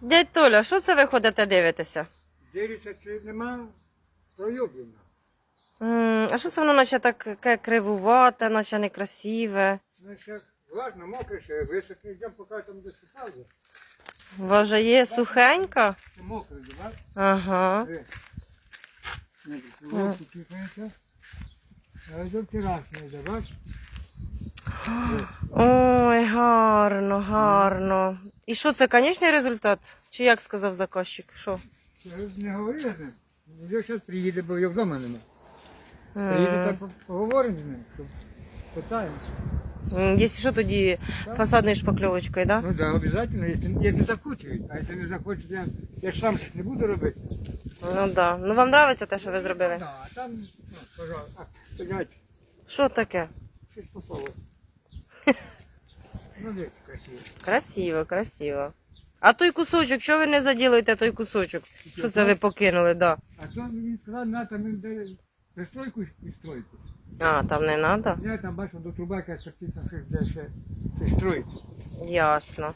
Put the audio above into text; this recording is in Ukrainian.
Дядь Толя, що це ви ходите дивитеся? Дивіться, чи нема проюблена. М, А що це воно наче таке кривувате, наче некрасиве? Ну, ще влажно, мокре, ще висохне, йдемо, поки там. У вас же є сухенька? Це мокре, бач? Ага. А йде, бач? Ой, гарно, гарно. І що це, конечний результат? Чи як сказав заказчик? Що? Я не говорив з ним. Він зараз приїде, бо його вдома нема. Приїде, так поговоримо з ним. Питаємо. Якщо що, тоді фасадною шпакльовочкою, так? Да? Ну так, да, обов'язково, якщо, якщо захочуть. А якщо не захочуть, я, я ж сам не буду робити. Ну да. Ну вам подобається те, що ви зробили? Да, а там, ну, пожалуйста, Що таке? щось попало. Красиво. Красиво, красиво. А той кусочок, що ви не заділите той кусочок? Що це ви покинули, да? А то мені сказали, на там пристройку і стройку. А, там не треба? Я там бачив до труба яка фактично щось де ще строїть. Ясно.